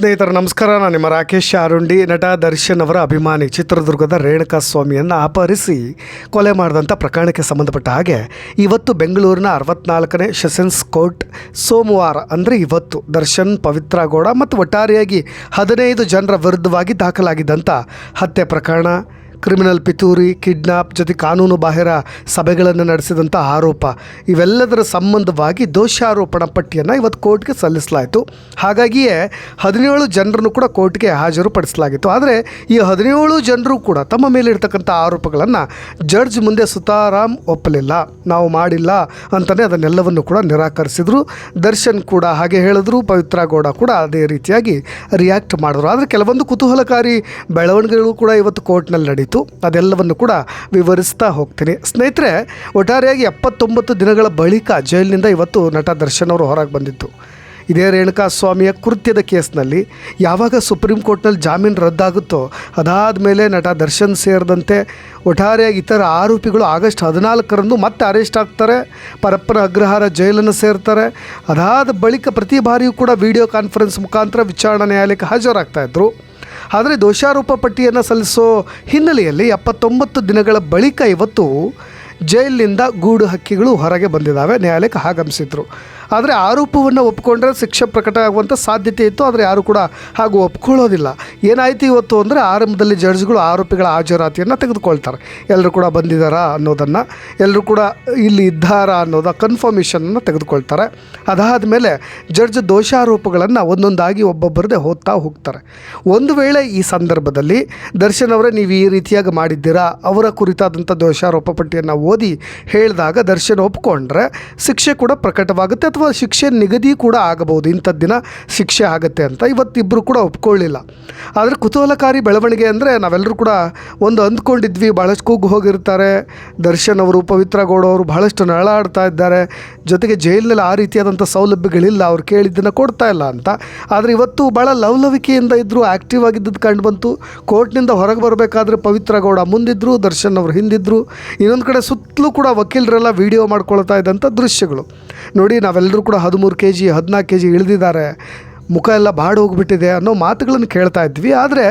ಸ್ನೇಹಿತರು, ನಮಸ್ಕಾರ. ನಾನು ನಿಮ್ಮ ರಾಕೇಶ್ ಅರುಂಡಿ, ನಟ, ದರ್ಶನ್ ಅವರ ಅಭಿಮಾನಿ ಚಿತ್ರದುರ್ಗದ ರೇಣುಕಾ ಸ್ವಾಮಿಯನ್ನು ಅಪಹರಿಸಿ ಕೊಲೆ ಮಾಡಿದಂಥ ಪ್ರಕರಣಕ್ಕೆ ಸಂಬಂಧಪಟ್ಟ ಹಾಗೆ ಇವತ್ತು ಬೆಂಗಳೂರಿನ ಅರವತ್ನಾಲ್ಕನೇ ಸೆಷನ್ಸ್ ಕೋರ್ಟ್ ಸೋಮವಾರ, ಅಂದರೆ ಇವತ್ತು ದರ್ಶನ್, ಪವಿತ್ರ ಗೌಡ ಮತ್ತು ಒಟ್ಟಾರೆಯಾಗಿ ಹದಿನೈದು ಜನರ ವಿರುದ್ಧವಾಗಿ ದಾಖಲಾಗಿದ್ದಂಥ ಹತ್ಯೆ ಪ್ರಕರಣ. ಕ್ರಿಮಿನಲ್ ಪಿತೂರಿ, ಕಿಡ್ನಾಪ್ ಜೊತೆ ಕಾನೂನು ಬಾಹಿರ ಸಭೆಗಳನ್ನು ನಡೆಸಿದಂಥ ಆರೋಪ. ಇವೆಲ್ಲದರ ಸಂಬಂಧವಾಗಿ ದೋಷಾರೋಪಣ ಪಟ್ಟಿಯನ್ನು ಇವತ್ತು ಕೋರ್ಟ್ಗೆ ಸಲ್ಲಿಸಲಾಯಿತು. ಹಾಗಾಗಿಯೇ ಹದಿನೇಳು ಜನರನ್ನು ಕೂಡ ಕೋರ್ಟ್ಗೆ ಹಾಜರುಪಡಿಸಲಾಗಿತ್ತು. ಆದರೆ ಈ ಹದಿನೇಳು ಜನರು ಕೂಡ ತಮ್ಮ ಮೇಲಿರ್ತಕ್ಕಂಥ ಆರೋಪಗಳನ್ನು ಜಡ್ಜ್ ಮುಂದೆ ಸುತಾರಾಮ್ ಒಪ್ಪಲಿಲ್ಲ. ನಾವು ಮಾಡಿಲ್ಲ ಅಂತಲೇ ಅದನ್ನೆಲ್ಲವನ್ನು ಕೂಡ ನಿರಾಕರಿಸಿದರು. ದರ್ಶನ್ ಕೂಡ ಹಾಗೆ ಹೇಳಿದ್ರು, ಪವಿತ್ರ ಗೌಡ ಕೂಡ ಅದೇ ರೀತಿಯಾಗಿ ರಿಯಾಕ್ಟ್ ಮಾಡಿದ್ರು. ಆದರೆ ಕೆಲವೊಂದು ಕುತೂಹಲಕಾರಿ ಬೆಳವಣಿಗೆಗಳು ಕೂಡ ಇವತ್ತು ಕೋರ್ಟ್ನಲ್ಲಿ ನಡೀತು ಅದೆಲ್ಲವನ್ನು ಕೂಡ ವಿವರಿಸ್ತಾ ಹೋಗ್ತೀನಿ. ಸ್ನೇಹಿತರೆ, ಒಟ್ಟಾರೆಯಾಗಿ ಎಪ್ಪತ್ತೊಂಬತ್ತು ದಿನಗಳ ಬಳಿಕ ಜೈಲಿನಿಂದ ಇವತ್ತು ನಟ ದರ್ಶನ್ ಅವರು ಹೊರಗೆ ಬಂದಿತ್ತು ಇದೇ ರೇಣುಕಾ ಸ್ವಾಮಿಯ ಕೃತ್ಯದ ಕೇಸ್ನಲ್ಲಿ ಯಾವಾಗ ಸುಪ್ರೀಂ ಕೋರ್ಟ್ನಲ್ಲಿ ಜಾಮೀನು ರದ್ದಾಗುತ್ತೋ ಅದಾದ ಮೇಲೆ ನಟ ದರ್ಶನ್ ಸೇರಿದಂತೆ ಒಟ್ಟಾರೆಯಾಗಿ ಇತರ ಆರೋಪಿಗಳು ಆಗಸ್ಟ್ ಹದಿನಾಲ್ಕರಂದು ಮತ್ತೆ ಅರೆಸ್ಟ್ ಆಗ್ತಾರೆ, ಪರಪ್ಪನ ಅಗ್ರಹಾರ ಜೈಲನ್ನು ಸೇರ್ತಾರೆ. ಅದಾದ ಬಳಿಕ ಪ್ರತಿ ಬಾರಿಯೂ ಕೂಡ ವಿಡಿಯೋ ಕಾನ್ಫರೆನ್ಸ್ ಮುಖಾಂತರ ವಿಚಾರಣಾ ನ್ಯಾಯಾಲಯಕ್ಕೆ ಹಾಜರಾಗ್ತಾ ಇದ್ರು. ಆದರೆ ದೋಷಾರೋಪ ಪಟ್ಟಿಯನ್ನು ಸಲ್ಲಿಸೋ ಹಿನ್ನೆಲೆಯಲ್ಲಿ ಎಪ್ಪತ್ತೊಂಬತ್ತು ದಿನಗಳ ಬಳಿಕ ಇವತ್ತು ಜೈಲಿನಿಂದ ಗೂಡು ಹಕ್ಕಿಗಳು ಹೊರಗೆ ಬಂದಿದ್ದಾವೆ. ನ್ಯಾಯಾಲಯಕ್ಕೆ ಆಗಮಿಸಿದ್ರು. ಆದರೆ ಆರೋಪವನ್ನು ಒಪ್ಕೊಂಡ್ರೆ ಶಿಕ್ಷೆ ಪ್ರಕಟ ಆಗುವಂಥ ಸಾಧ್ಯತೆ ಇತ್ತು, ಆದರೆ ಯಾರು ಕೂಡ ಹಾಗೂ ಒಪ್ಕೊಳ್ಳೋದಿಲ್ಲ. ಏನಾಯಿತು ಇವತ್ತು ಅಂದರೆ ಆರಂಭದಲ್ಲಿ ಜಡ್ಜ್ಗಳು ಆರೋಪಿಗಳ ಹಾಜರಾತಿಯನ್ನು ತೆಗೆದುಕೊಳ್ತಾರೆ. ಎಲ್ಲರೂ ಕೂಡ ಬಂದಿದ್ದಾರಾ ಅನ್ನೋದನ್ನು ಎಲ್ಲರೂ ಕೂಡ ಇಲ್ಲಿ ಇದ್ದಾರಾ ಅನ್ನೋದ ಕನ್ಫರ್ಮೇಷನನ್ನು ತೆಗೆದುಕೊಳ್ತಾರೆ. ಅದಾದ ಮೇಲೆ ಜಡ್ಜ್ ದೋಷಾರೋಪಗಳನ್ನು ಒಂದೊಂದಾಗಿ ಒಬ್ಬೊಬ್ಬರದೇ ಹೋಗ್ತಾ ಹೋಗ್ತಾರೆ. ಒಂದು ವೇಳೆ ಈ ಸಂದರ್ಭದಲ್ಲಿ ದರ್ಶನ್ ಅವರೇ ನೀವು ಈ ರೀತಿಯಾಗಿ ಮಾಡಿದ್ದೀರಾ, ಅವರ ಕುರಿತಾದಂಥ ದೋಷಾರೋಪ ಪಟ್ಟಿಯನ್ನು ಓದಿ ಹೇಳಿದಾಗ ದರ್ಶನ್ ಒಪ್ಕೊಂಡ್ರೆ ಶಿಕ್ಷೆ ಕೂಡ ಪ್ರಕಟವಾಗುತ್ತೆ ಅಥವಾ ಶಿಕ್ಷೆ ನಿಗದಿ ಕೂಡ ಆಗಬಹುದು. ಇಂಥದ್ದು ದಿನ ಶಿಕ್ಷೆ ಆಗುತ್ತೆ ಅಂತ ಇವತ್ತಿಬ್ಬರು ಕೂಡ ಒಪ್ಕೊಳ್ಳಿಲ್ಲ. ಆದರೆ ಕುತೂಹಲಕಾರಿ ಬೆಳವಣಿಗೆ ಅಂದರೆ ನಾವೆಲ್ಲರೂ ಕೂಡ ಒಂದು ಅಂದ್ಕೊಂಡಿದ್ವಿ. ಭಾಳಷ್ಟು ಕೂಗು ಹೋಗಿರ್ತಾರೆ. ದರ್ಶನ್ ಅವರು, ಪವಿತ್ರ ಗೌಡ ಅವರು ಭಾಳಷ್ಟು ನಳಾಡ್ತಾ ಇದ್ದಾರೆ. ಜೊತೆಗೆ ಜೈಲಿನಲ್ಲಿ ಆ ರೀತಿಯಾದಂಥ ಸೌಲಭ್ಯಗಳಿಲ್ಲ. ಅವ್ರು ಕೇಳಿದ್ದನ್ನು ಕೊಡ್ತಾ ಇಲ್ಲ ಅಂತ. ಆದರೆ ಇವತ್ತು ಭಾಳ ಲವಲವಿಕೆಯಿಂದ ಇದ್ದರು ಆ್ಯಕ್ಟಿವ್ ಆಗಿದ್ದದ್ದು ಕಂಡು ಬಂತು. ಕೋರ್ಟ್ನಿಂದ ಹೊರಗೆ ಬರಬೇಕಾದ್ರೆ ಪವಿತ್ರ ಗೌಡ ಮುಂದಿದ್ದರು ದರ್ಶನ್ ಅವರು ಹಿಂದಿದ್ದರು ಇನ್ನೊಂದು ಕಡೆ ಸುತ್ತಲೂ ಕೂಡ ವಕೀಲರೆಲ್ಲ ವಿಡಿಯೋ ಮಾಡ್ಕೊಳ್ತಾ ಇದ್ದಂಥ ದೃಶ್ಯಗಳು. ನೋಡಿ ನಾವೆಲ್ಲರೂ ಕೂಡ ಹದಿಮೂರು ಕೆ ಜಿ ಹದಿನಾಲ್ಕು ಕೆ ಜಿ ಇಳಿದಿದ್ದಾರೆ. ಮುಖ ಎಲ್ಲ ಬಾಡಿ ಹೋಗ್ಬಿಟ್ಟಿದೆ ಅನ್ನೋ ಮಾತುಗಳನ್ನು ಕೇಳ್ತಾ ಇದ್ವಿ. ಆದರೆ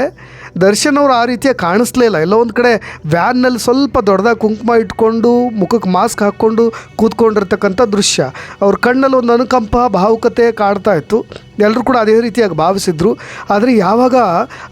ದರ್ಶನ್ ಅವರು ಆ ರೀತಿಯ ಕಾಣಿಸ್ಲೇ ಇಲ್ಲ. ಎಲ್ಲೋ ಒಂದು ಕಡೆ ವ್ಯಾನ್ನಲ್ಲಿ ಸ್ವಲ್ಪ ದೊಡ್ಡದಾಗಿ ಕುಂಕುಮ ಇಟ್ಕೊಂಡು, ಮುಖಕ್ಕೆ ಮಾಸ್ಕ್ ಹಾಕ್ಕೊಂಡು ಕೂತ್ಕೊಂಡಿರ್ತಕ್ಕಂಥ ದೃಶ್ಯ. ಅವ್ರ ಕಣ್ಣಲ್ಲಿ ಒಂದು ಅನುಕಂಪ, ಭಾವುಕತೆ ಕಾಡ್ತಾ ಇತ್ತು. ಎಲ್ಲರೂ ಕೂಡ ಅದೇ ರೀತಿಯಾಗಿ ಭಾವಿಸಿದ್ರು. ಆದರೆ ಯಾವಾಗ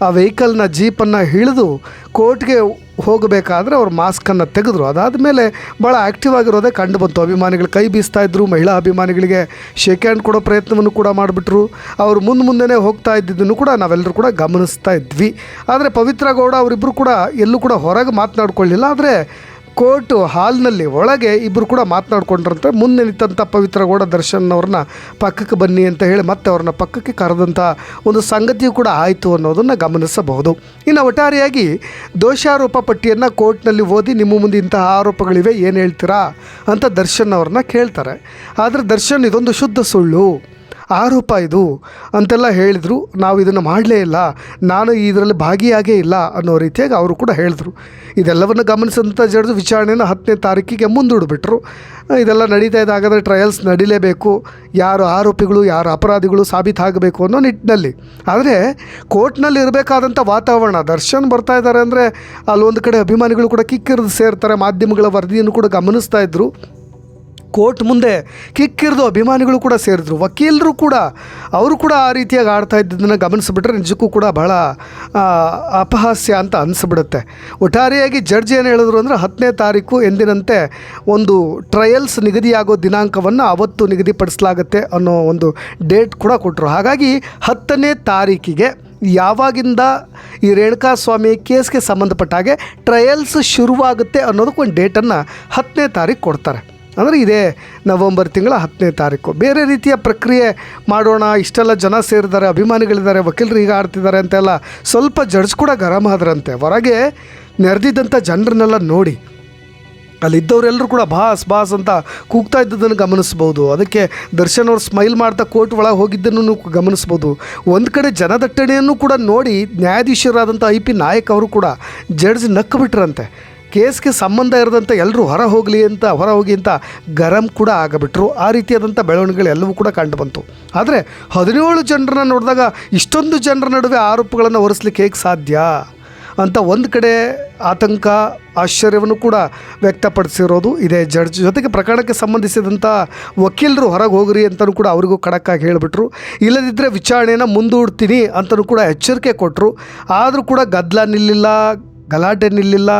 ಆ ವೆಹಿಕಲ್ನ ಜೀಪನ್ನು ಹಿಡಿದು ಕೋರ್ಟ್ಗೆ ಹೋಗಬೇಕಾದ್ರೆ ಅವ್ರು ಮಾಸ್ಕನ್ನು ತೆಗೆದ್ರು. ಅದಾದ ಮೇಲೆ ಭಾಳ ಆ್ಯಕ್ಟಿವ್ ಆಗಿರೋದೇ ಕಂಡು ಬಂತು. ಅಭಿಮಾನಿಗಳು ಕೈ ಬೀಸ್ತಾ ಇದ್ದರು ಮಹಿಳಾ ಅಭಿಮಾನಿಗಳಿಗೆ ಶೇಕ್ ಹ್ಯಾಂಡ್ ಕೊಡೋ ಪ್ರಯತ್ನವನ್ನು ಕೂಡ ಮಾಡಿಬಿಟ್ರು. ಅವರು ಮುಂದೆ ಮುಂದೆನೇ ಹೋಗ್ತಾ ಇದ್ದಿದ್ದನ್ನು ಕೂಡ ನಾವೆಲ್ಲರೂ ಕೂಡ ಗಮನಿಸ್ತಾ ಇದ್ವಿ. ಆದರೆ ಪವಿತ್ರ ಗೌಡ ಅವರಿಬ್ಬರು ಕೂಡ ಎಲ್ಲೂ ಕೂಡ ಹೊರಗೆ ಮಾತನಾಡ್ಕೊಳ್ಳಿಲ್ಲ. ಆದರೆ ಕೋರ್ಟು ಹಾಲ್ನಲ್ಲಿ ಒಳಗೆ ಇಬ್ಬರು ಕೂಡ ಮಾತನಾಡ್ಕೊಂಡ್ರಂತೆ. ಮುಂದೆ ನಿಂತಂಥ ಪವಿತ್ರ ಗೌಡ ದರ್ಶನ್ ಅವ್ರನ್ನ ಪಕ್ಕಕ್ಕೆ ಬನ್ನಿ ಅಂತ ಹೇಳಿ ಮತ್ತೆ ಅವ್ರನ್ನ ಪಕ್ಕಕ್ಕೆ ಕರೆದಂಥ ಒಂದು ಸಂಗತಿಯು ಕೂಡ ಆಯಿತು ಅನ್ನೋದನ್ನು ಗಮನಿಸಬಹುದು. ಇನ್ನು ಒಟ್ಟಾರೆಯಾಗಿ ದೋಷಾರೋಪ ಪಟ್ಟಿಯನ್ನು ಕೋರ್ಟ್ನಲ್ಲಿ ಓದಿ ನಿಮ್ಮ ಮುಂದೆ ಇಂತಹ ಆರೋಪಗಳಿವೆ, ಏನು ಹೇಳ್ತೀರಾ ಅಂತ ದರ್ಶನ್ ಅವ್ರನ್ನ ಕೇಳ್ತಾರೆ. ಆದರೆ ದರ್ಶನ್ ಇದೊಂದು ಶುದ್ಧ ಸುಳ್ಳು. ಆರೋಪ ಇದು ಅಂತೆಲ್ಲ ಹೇಳಿದರು. ನಾವು ಇದನ್ನು ಮಾಡಲೇ ಇಲ್ಲ. ನಾನು ಇದರಲ್ಲಿ ಭಾಗಿಯಾಗೇ ಇಲ್ಲ ಅನ್ನೋ ರೀತಿಯಾಗಿ ಅವರು ಕೂಡ ಹೇಳಿದ್ರು. ಇದೆಲ್ಲವನ್ನು ಗಮನಿಸಿದಂಥ ಜಡಿದು ವಿಚಾರಣೆಯನ್ನು ಹತ್ತನೇ ತಾರೀಕಿಗೆ ಮುಂದೂಡಿಬಿಟ್ರು. ಇದೆಲ್ಲ ನಡೀತಾ ಇದೆ. ಹಾಗಾದರೆ ಟ್ರಯಲ್ಸ್ ನಡೀಲೇಬೇಕು. ಯಾರು ಆರೋಪಿಗಳು, ಯಾರು ಅಪರಾಧಿಗಳು ಸಾಬೀತಾಗಬೇಕು ಅನ್ನೋ ನಿಟ್ಟಿನಲ್ಲಿ. ಆದರೆ ಕೋರ್ಟ್ನಲ್ಲಿ ಇರಬೇಕಾದಂಥ ವಾತಾವರಣ, ದರ್ಶನ್ ಬರ್ತಾ ಇದ್ದಾರೆ ಅಂದರೆ ಅಲ್ಲೊಂದು ಕಡೆ ಅಭಿಮಾನಿಗಳು ಕೂಡ ಕಿಕ್ಕಿರಿದು ಸೇರ್ತಾರೆ. ಮಾಧ್ಯಮಗಳ ವರದಿಯನ್ನು ಕೂಡ ಗಮನಿಸ್ತಾ ಇದ್ದರು ಕೋರ್ಟ್ ಮುಂದೆ ಕಿಕ್ಕಿರಿದು ಅಭಿಮಾನಿಗಳು ಕೂಡ ಸೇರಿದ್ರು. ವಕೀಲರು ಕೂಡ, ಅವರು ಕೂಡ ಆ ರೀತಿಯಾಗಿ ಆಡ್ತಾ ಇದ್ದಿದ್ದನ್ನು ಗಮನಿಸಿಬಿಟ್ರೆ ನಿಜಕ್ಕೂ ಕೂಡ ಬಹಳ ಅಪಹಾಸ್ಯ ಅಂತ ಅನಿಸ್ಬಿಡುತ್ತೆ. ಒಟ್ಟಾರೆಯಾಗಿ ಜಡ್ಜ್ ಏನು ಹೇಳಿದ್ರು ಅಂದರೆ ಹತ್ತನೇ ತಾರೀಕು ಎಂದಿನಂತೆ ಒಂದು ಟ್ರಯಲ್ಸ್ ನಿಗದಿಯಾಗೋ ದಿನಾಂಕವನ್ನು ಅವತ್ತು ನಿಗದಿಪಡಿಸಲಾಗುತ್ತೆ ಅನ್ನೋ ಒಂದು ಡೇಟ್ ಕೂಡ ಕೊಟ್ಟರು ಹಾಗಾಗಿ ಹತ್ತನೇ ತಾರೀಕಿಗೆ ಯಾವಾಗಿಂದ ಈ ರೇಣುಕಾ ಸ್ವಾಮಿ ಕೇಸ್ಗೆ ಸಂಬಂಧಪಟ್ಟ ಹಾಗೆ ಟ್ರಯಲ್ಸ್ ಶುರುವಾಗುತ್ತೆ ಅನ್ನೋದಕ್ಕೊಂದು ಡೇಟನ್ನು ಹತ್ತನೇ ತಾರೀಕು ಕೊಡ್ತಾರೆ. ಅಂದರೆ ಇದೇ ನವಂಬರ್ ತಿಂಗಳ ಹತ್ತನೇ ತಾರೀಕು. ಬೇರೆ ರೀತಿಯ ಪ್ರಕ್ರಿಯೆ ಮಾಡೋಣ, ಇಷ್ಟೆಲ್ಲ ಜನ ಸೇರಿದ್ದಾರೆ, ಅಭಿಮಾನಿಗಳಿದ್ದಾರೆ, ವಕೀಲರು ಈಗ ಆಡ್ತಿದ್ದಾರೆ ಅಂತೆಲ್ಲ ಸ್ವಲ್ಪ ಜಡ್ಜ್ ಕೂಡ ಗರಂ ಆದ್ರಂತೆ. ಹೊರಗೆ ನೆರೆದಿದ್ದಂಥ ಜನರನ್ನೆಲ್ಲ ನೋಡಿ. ಅಲ್ಲಿದ್ದವರೆಲ್ಲರೂ ಕೂಡ ಬಾಸ್ ಬಾಸ್ ಅಂತ ಕೂಗ್ತಾ ಇದ್ದದನ್ನು ಗಮನಿಸ್ಬೋದು. ಅದಕ್ಕೆ ದರ್ಶನ್ ಅವ್ರು ಸ್ಮೈಲ್ ಮಾಡ್ತಾ ಕೋರ್ಟ್ ಒಳಗೆ ಹೋಗಿದ್ದನ್ನು ಗಮನಿಸ್ಬೋದು. ಒಂದು ಕಡೆ ಜನದಟ್ಟಣೆಯನ್ನು ಕೂಡ ನೋಡಿ ನ್ಯಾಯಾಧೀಶರಾದಂಥ ಐ ಪಿ ನಾಯಕ್ ಅವರು ಕೂಡ ಜಡ್ಜ್ ನಕ್ಕು ಬಿಟ್ರಂತೆ. ಕೇಸ್ಗೆ ಸಂಬಂಧ ಇರದಂಥ ಎಲ್ಲರೂ ಹೊರ ಹೋಗಲಿ ಅಂತ, ಹೊರ ಹೋಗಿ ಅಂತ ಗರಂ ಕೂಡ ಆಗಬಿಟ್ರು. ಆ ರೀತಿಯಾದಂಥ ಬೆಳವಣಿಗೆಗಳು ಎಲ್ಲವೂ ಕೂಡ ಕಂಡು ಬಂತು. ಆದರೆ ಹದಿನೇಳು ಜನರನ್ನ ನೋಡಿದಾಗ ಇಷ್ಟೊಂದು ಜನರ ನಡುವೆ ಆರೋಪಗಳನ್ನು ಹೊರಿಸ್ಲಿಕ್ಕೆ ಹೇಗೆ ಸಾಧ್ಯ ಅಂತ ಒಂದು ಕಡೆ ಆತಂಕ, ಆಶ್ಚರ್ಯವನ್ನು ಕೂಡ ವ್ಯಕ್ತಪಡಿಸಿರೋದು ಇದೇ. ಜಡ್ಜ್ ಜೊತೆಗೆ ಪ್ರಕರಣಕ್ಕೆ ಸಂಬಂಧಿಸಿದಂಥ ವಕೀಲರು ಹೊರಗೆ ಹೋಗ್ರಿ ಅಂತಲೂ ಕೂಡ ಅವರಿಗೂ ಖಡಕ್ಕಾಗಿ ಹೇಳಿಬಿಟ್ರು. ಇಲ್ಲದಿದ್ದರೆ ವಿಚಾರಣೆಯನ್ನು ಮುಂದೂಡ್ತೀನಿ ಅಂತಲೂ ಕೂಡ ಎಚ್ಚರಿಕೆ ಕೊಟ್ಟರು ಆದರೂ ಕೂಡ ಗದ್ದಲ ನಿಲ್ಲಿಲ್ಲ. ಗಲಾಟೆ ನಿಲ್ಲಿಲ್ಲ.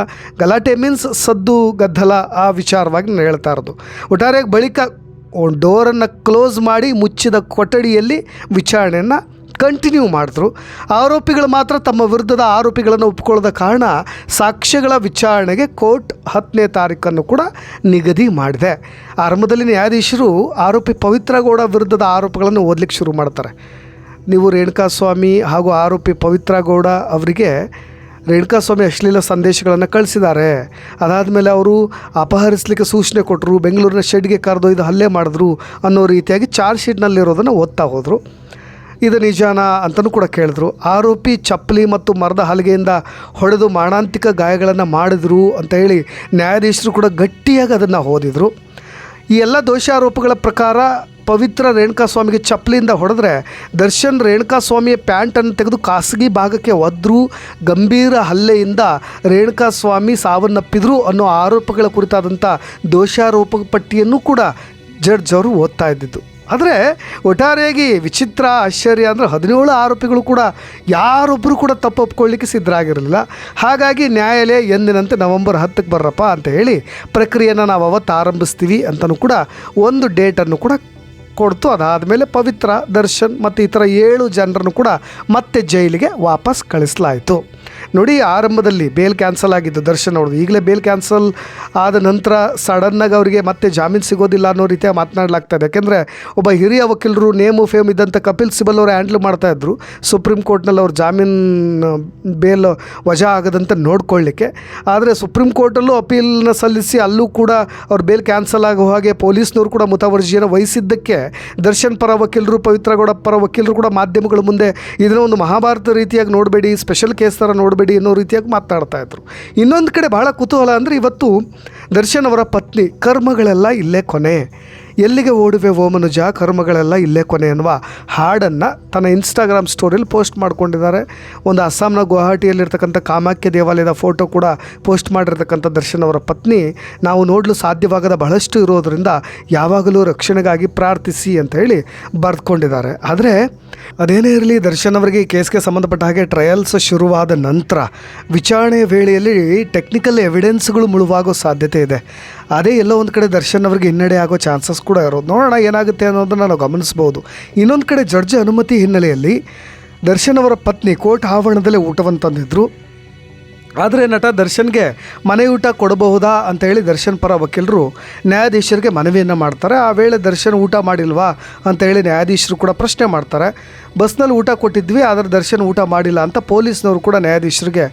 ಗಲಾಟೆ ಮೀನ್ಸ್ ಸದ್ದು, ಗದ್ದಲ ಆ ವಿಚಾರವಾಗಿ ನಾನು ಹೇಳ್ತಾ ಇರೋದು. ಒಟ್ಟಾರೆಯಾಗಿ ಬಳಿಕ ಡೋರನ್ನು ಕ್ಲೋಸ್ ಮಾಡಿ ಮುಚ್ಚಿದ ಕೊಠಡಿಯಲ್ಲಿ ವಿಚಾರಣೆಯನ್ನು ಕಂಟಿನ್ಯೂ ಮಾಡಿದ್ರು. ಆರೋಪಿಗಳು ಮಾತ್ರ ತಮ್ಮ ವಿರುದ್ಧದ ಆರೋಪಿಗಳನ್ನು ಒಪ್ಪಿಕೊಳ್ಳದ ಕಾರಣ ಸಾಕ್ಷ್ಯಗಳ ವಿಚಾರಣೆಗೆ ಕೋರ್ಟ್ ಹತ್ತನೇ ತಾರೀಕನ್ನು ಕೂಡ ನಿಗದಿ ಮಾಡಿದೆ. ಆರಂಭದಲ್ಲಿ ನ್ಯಾಯಾಧೀಶರು ಆರೋಪಿ ಪವಿತ್ರ ಗೌಡ ವಿರುದ್ಧದ ಆರೋಪಗಳನ್ನು ಓದಲಿಕ್ಕೆ ಶುರು ಮಾಡ್ತಾರೆ. ನೀವು ರೇಣುಕಾಸ್ವಾಮಿ ಹಾಗೂ ಆರೋಪಿ ಪವಿತ್ರ ಗೌಡ ಅವರಿಗೆ ರೇಣುಕಾಸ್ವಾಮಿ ಅಶ್ಲೀಲ ಸಂದೇಶಗಳನ್ನು ಕಳಿಸಿದ್ದಾರೆ. ಅದಾದಮೇಲೆ ಅವರು ಅಪಹರಿಸಲಿಕ್ಕೆ ಸೂಚನೆ ಕೊಟ್ಟರು ಬೆಂಗಳೂರಿನ ಶೆಡ್ಗೆ ಕರೆದೊಯ್ದು ಹಲ್ಲೆ ಮಾಡಿದ್ರು ಅನ್ನೋ ರೀತಿಯಾಗಿ ಚಾರ್ಜ್ ಶೀಟ್ನಲ್ಲಿರೋದನ್ನು ಓದ್ತಾ ಹೋದರು. ಇದು ನಿಜಾನ ಅಂತಲೂ ಕೂಡ ಕೇಳಿದ್ರು. ಆರೋಪಿ ಚಪ್ಪಲಿ ಮತ್ತು ಮರದ ಹಲಗೆಯಿಂದ ಹೊಡೆದು ಮಾರಣಾಂತಿಕ ಗಾಯಗಳನ್ನು ಮಾಡಿದ್ರು ಅಂತ ಹೇಳಿ ನ್ಯಾಯಾಧೀಶರು ಕೂಡ ಗಟ್ಟಿಯಾಗಿ ಅದನ್ನು ಓದಿದರು. ಈ ಎಲ್ಲ ದೋಷಾರೋಪಗಳ ಪ್ರಕಾರ ಪವಿತ್ರ ರೇಣುಕಾ ಸ್ವಾಮಿಗೆ ಚಪ್ಪಲಿಯಿಂದ ಹೊಡೆದ್ರೆ ದರ್ಶನ್ ರೇಣುಕಾ ಸ್ವಾಮಿಯ ಪ್ಯಾಂಟನ್ನು ತೆಗೆದು ಖಾಸಗಿ ಭಾಗಕ್ಕೆ ಒದ್ರು ಗಂಭೀರ ಹಲ್ಲೆಯಿಂದ ರೇಣುಕಾಸ್ವಾಮಿ ಸಾವನ್ನಪ್ಪಿದ್ರು ಅನ್ನೋ ಆರೋಪಗಳ ಕುರಿತಾದಂಥ ದೋಷಾರೋಪ ಪಟ್ಟಿಯನ್ನು ಕೂಡ ಜಡ್ಜ್ ಅವರು ಓದ್ತಾ ಇದ್ದಿದ್ದು. ಆದರೆ ಒಟ್ಟಾರೆಯಾಗಿ ವಿಚಿತ್ರ, ಆಶ್ಚರ್ಯ ಅಂದರೆ ಹದಿನೇಳು ಆರೋಪಿಗಳು ಕೂಡ ಯಾರೊಬ್ಬರು ಕೂಡ ತಪ್ಪು ಒಪ್ಕೊಳ್ಳಿಕ್ಕೆ ಸಿದ್ಧರಾಗಿರಲಿಲ್ಲ. ಹಾಗಾಗಿ ನ್ಯಾಯಾಲಯ ಎಂದಿನಂತೆ ನವೆಂಬರ್ ಹತ್ತಕ್ಕೆ ಬರ್ರಪ್ಪ ಅಂತ ಹೇಳಿ ಪ್ರಕ್ರಿಯೆಯನ್ನು ನಾವು ಅವತ್ತು ಆರಂಭಿಸ್ತೀವಿ ಅಂತಲೂ ಕೂಡ ಒಂದು ಡೇಟನ್ನು ಕೂಡ ಕೊಡ್ತು. ಅದಾದಮೇಲೆ ಪವಿತ್ರ ದರ್ಶನ್ ಮತ್ತು ಇತರ ಏಳು ಜನರನ್ನು ಕೂಡ ಮತ್ತೆ ಜೈಲಿಗೆ ವಾಪಸ್ ಕಳಿಸಲಾಯಿತು. ನೋಡಿ, ಆರಂಭದಲ್ಲಿ ಬೇಲ್ ಕ್ಯಾನ್ಸಲ್ ಆಗಿದ್ದು ದರ್ಶನ್ ಅವ್ರದ್ದು. ಈಗಲೇ ಬೇಲ್ ಕ್ಯಾನ್ಸಲ್ ಆದ ನಂತರ ಸಡನ್ನಾಗಿ ಅವರಿಗೆ ಮತ್ತೆ ಜಾಮೀನು ಸಿಗೋದಿಲ್ಲ ಅನ್ನೋ ರೀತಿಯ ಇದೆ ಯಾಕೆಂದರೆ, ಒಬ್ಬ ಹಿರಿಯ ವಕೀಲರು ನೇಮು ಫೇಮ್ ಇದ್ದಂಥ ಕಪಿಲ್ ಸಿಬಲ್ ಅವರು ಹ್ಯಾಂಡ್ಲ್ ಮಾಡ್ತಾಯಿದ್ರು ಸುಪ್ರೀಂ ಕೋರ್ಟ್ನಲ್ಲಿ ಅವ್ರ ಜಾಮೀನು ಬೇಲ್ ವಜಾ ಆಗದಂತೆ ನೋಡ್ಕೊಳ್ಳಿಕ್ಕೆ. ಆದರೆ, ಸುಪ್ರೀಂ ಕೋರ್ಟಲ್ಲೂ ಅಪೀಲ್ನ ಸಲ್ಲಿಸಿ ಅಲ್ಲೂ ಕೂಡ ಅವ್ರ ಬೇಲ್ ಕ್ಯಾನ್ಸಲ್ ಆಗೋ ಹಾಗೆ ಪೊಲೀಸ್ನವರು ಕೂಡ ಮುತವರ್ಜಿಯನ್ನು ವಹಿಸಿದ್ದಕ್ಕೆ ದರ್ಶನ್ ಪರ ವಕೀಲರು ಪವಿತ್ರಗೌಡ ಪರ ವಕೀಲರು ಕೂಡ ಮಾಧ್ಯಮಗಳ ಮುಂದೆ ಇದನ್ನ ಒಂದು ಮಹಾಭಾರತ ರೀತಿಯಾಗಿ ನೋಡಬೇಡಿ ಸ್ಪೆಷಲ್ ಕೇಸ್ ಥರ ನೋಡಬೇಡಿ ಅನ್ನೋ ರೀತಿಯಾಗಿ ಮಾತಾಡ್ತಾ ಇದ್ರು. ಇನ್ನೊಂದು ಕಡೆ ಬಹಳ ಕುತೂಹಲ ಅಂದರೆ ಇವತ್ತು ದರ್ಶನ್ ಅವರ ಪತ್ನಿ ಕರ್ಮಗಳೆಲ್ಲ ಇಲ್ಲೇ ಕೊನೆ. ಎಲ್ಲಿಗೆ ಓಡುವೆ ಓಮನುಜ ಮನುಜ, ಕರ್ಮಗಳೆಲ್ಲ ಇಲ್ಲೇ ಕೊನೆ ಅನ್ನುವ ಹಾಡನ್ನು ತನ್ನ ಇನ್ಸ್ಟಾಗ್ರಾಮ್ ಸ್ಟೋರಿಯಲ್ಲಿ ಪೋಸ್ಟ್ ಮಾಡ್ಕೊಂಡಿದ್ದಾರೆ. ಒಂದು ಅಸ್ಸಾಂನ ಗುವಾಹಟಿಯಲ್ಲಿರ್ತಕ್ಕಂಥ ಕಾಮಾಖ್ಯ ದೇವಾಲಯದ ಫೋಟೋ ಕೂಡ ಪೋಸ್ಟ್ ಮಾಡಿರ್ತಕ್ಕಂಥ ದರ್ಶನ್ ಅವರ ಪತ್ನಿ, ನಾವು ನೋಡಲು ಸಾಧ್ಯವಾಗದ ಬಹಳಷ್ಟು ಇರೋದರಿಂದ ಯಾವಾಗಲೂ ರಕ್ಷಣೆಗಾಗಿ ಪ್ರಾರ್ಥಿಸಿ ಅಂತ ಹೇಳಿ ಬರೆದುಕೊಂಡಿದ್ದಾರೆ. ಆದರೆ ಅದೇನೇ ಇರಲಿ, ದರ್ಶನ್ ಅವರಿಗೆ ಈ ಕೇಸ್ಗೆ ಸಂಬಂಧಪಟ್ಟ ಹಾಗೆ ಟ್ರಯಲ್ಸ್ ಶುರುವಾದ ನಂತರ ವಿಚಾರಣೆಯ ವೇಳೆಯಲ್ಲಿ ಟೆಕ್ನಿಕಲ್ ಎವಿಡೆನ್ಸ್ಗಳು ಮುಳುವಾಗೋ ಸಾಧ್ಯತೆ ಇದೆ. ಅದೇ ಎಲ್ಲೋ ಒಂದು ಕಡೆ ದರ್ಶನ್ ಅವರಿಗೆ ಹಿನ್ನಡೆ ಆಗೋ ಚಾನ್ಸಸ್ ಕೂಡ ಇರೋದು. ನೋಡೋಣ ಏನಾಗುತ್ತೆ ಅನ್ನೋದನ್ನು ನಾವು ಗಮನಿಸ್ಬೋದು. ಇನ್ನೊಂದು ಕಡೆ ಜಡ್ಜ್ ಅನುಮತಿ ಹಿನ್ನೆಲೆಯಲ್ಲಿ ದರ್ಶನ್ ಅವರ ಪತ್ನಿ ಕೋರ್ಟ್ ಆವರಣದಲ್ಲೇ ಊಟವನ್ನು ತಂದಿದ್ರು. ಆದರೆ ನಟ ದರ್ಶನ್ಗೆ ಮನೆ ಊಟ ಕೊಡಬಹುದಾ ಅಂತ ಹೇಳಿ ದರ್ಶನ್ ಪರ ವಕೀಲರು ನ್ಯಾಯಾಧೀಶರಿಗೆ ಮನವಿಯನ್ನು ಮಾಡ್ತಾರೆ. ಆ ವೇಳೆ ದರ್ಶನ್ ಊಟ ಮಾಡಿಲ್ವಾ ಅಂತ ಹೇಳಿ ನ್ಯಾಯಾಧೀಶರು ಕೂಡ ಪ್ರಶ್ನೆ ಮಾಡ್ತಾರೆ. ಬಸ್ನಲ್ಲಿ ಊಟ ಕೊಟ್ಟಿದ್ವಿ, ಆದರೆ ದರ್ಶನ್ ಊಟ ಮಾಡಿಲ್ಲ ಅಂತ ಪೊಲೀಸ್ನವರು ಕೂಡ ನ್ಯಾಯಾಧೀಶರಿಗೆ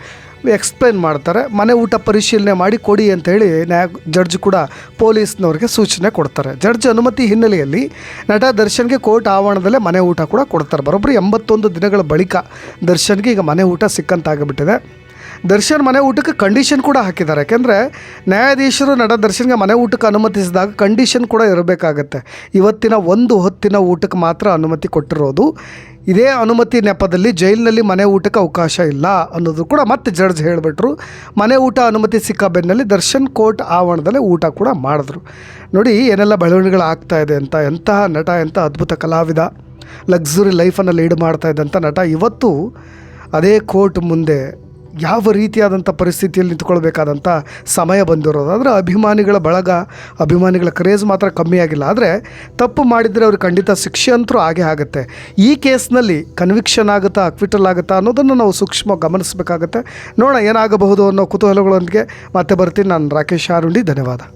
ಎಕ್ಸ್ಪ್ಲೈನ್ ಮಾಡ್ತಾರೆ. ಮನೆ ಊಟ ಪರಿಶೀಲನೆ ಮಾಡಿ ಕೊಡಿ ಅಂತ ಹೇಳಿ ನ್ಯಾಯ ಜಡ್ಜ್ ಕೂಡ ಪೊಲೀಸ್ನವ್ರಿಗೆ ಸೂಚನೆ ಕೊಡ್ತಾರೆ. ಜಡ್ಜ್ ಅನುಮತಿ ಹಿನ್ನೆಲೆಯಲ್ಲಿ ನಟ ದರ್ಶನ್ಗೆ ಕೋರ್ಟ್ ಆವರಣದಲ್ಲೇ ಮನೆ ಊಟ ಕೂಡ ಕೊಡ್ತಾರೆ. ಬರೋಬ್ಬರಿ ಎಂಬತ್ತೊಂದು ದಿನಗಳ ಬಳಿಕ ದರ್ಶನ್ಗೆ ಈಗ ಮನೆ ಊಟ ಸಿಕ್ಕಂತಾಗಿಬಿಟ್ಟಿದೆ. ದರ್ಶನ್ ಮನೆ ಊಟಕ್ಕೆ ಕಂಡೀಷನ್ ಕೂಡ ಹಾಕಿದ್ದಾರೆ. ಯಾಕೆಂದರೆ ನ್ಯಾಯಾಧೀಶರು ನಟ ದರ್ಶನ್ಗೆ ಮನೆ ಊಟಕ್ಕೆ ಅನುಮತಿಸಿದಾಗ ಕಂಡೀಷನ್ ಕೂಡ ಇರಬೇಕಾಗತ್ತೆ. ಇವತ್ತಿನ ಒಂದು ಹೊತ್ತಿನ ಊಟಕ್ಕೆ ಮಾತ್ರ ಅನುಮತಿ ಕೊಟ್ಟಿರೋದು. ಇದೇ ಅನುಮತಿ ನೆಪದಲ್ಲಿ ಜೈಲಿನಲ್ಲಿ ಮನೆ ಊಟಕ್ಕೆ ಅವಕಾಶ ಇಲ್ಲ ಅನ್ನೋದು ಕೂಡ ಮತ್ತೆ ಜಡ್ಜ್ ಹೇಳಿಬಿಟ್ರು. ಮನೆ ಊಟ ಅನುಮತಿ ಸಿಕ್ಕ ಬೆನ್ನಲ್ಲಿ ದರ್ಶನ್ ಕೋರ್ಟ್ ಆವರಣದಲ್ಲೇ ಊಟ ಕೂಡ ಮಾಡಿದ್ರು. ನೋಡಿ, ಏನೆಲ್ಲ ಬೆಳವಣಿಗೆಗಳು ಆಗ್ತಾ ಇದೆ ಅಂತ, ಎಂತಹ ನಟ, ಎಂಥ ಅದ್ಭುತ ಕಲಾವಿದ, ಲಕ್ಸುರಿ ಲೈಫನ್ನು ಲೀಡ್ ಮಾಡ್ತಾ ಇದ್ದಂಥ ನಟ ಇವತ್ತು ಅದೇ ಕೋರ್ಟ್ ಮುಂದೆ ಯಾವ ರೀತಿಯಾದಂಥ ಪರಿಸ್ಥಿತಿಯಲ್ಲಿ ನಿಂತ್ಕೊಳ್ಬೇಕಾದಂಥ ಸಮಯ ಬಂದಿರೋದು. ಆದರೆ ಅಭಿಮಾನಿಗಳ ಬಳಗ, ಅಭಿಮಾನಿಗಳ ಕ್ರೇಜ್ ಮಾತ್ರ ಕಮ್ಮಿ ಆಗಿಲ್ಲ. ಆದರೆ ತಪ್ಪು ಮಾಡಿದರೆ ಅವ್ರಿಗೆ ಖಂಡಿತ ಶಿಕ್ಷೆ ಅಂತರೂ ಆಗೇ ಆಗುತ್ತೆ. ಈ ಕೇಸ್ನಲ್ಲಿ ಕನ್ವಿಕ್ಷನ್ ಆಗುತ್ತಾ ಅಕ್ವಿಟಲ್ ಆಗುತ್ತಾ ಅನ್ನೋದನ್ನು ನಾವು ಸೂಕ್ಷ್ಮ ಗಮನಿಸಬೇಕಾಗತ್ತೆ. ನೋಡೋಣ ಏನಾಗಬಹುದು ಅನ್ನೋ ಕುತೂಹಲಗಳೊಂದಿಗೆ ಮತ್ತೆ ಬರ್ತೀನಿ. ನಾನು ರಾಕೇಶ್ ಆರುಂಡಿ ಧನ್ಯವಾದ.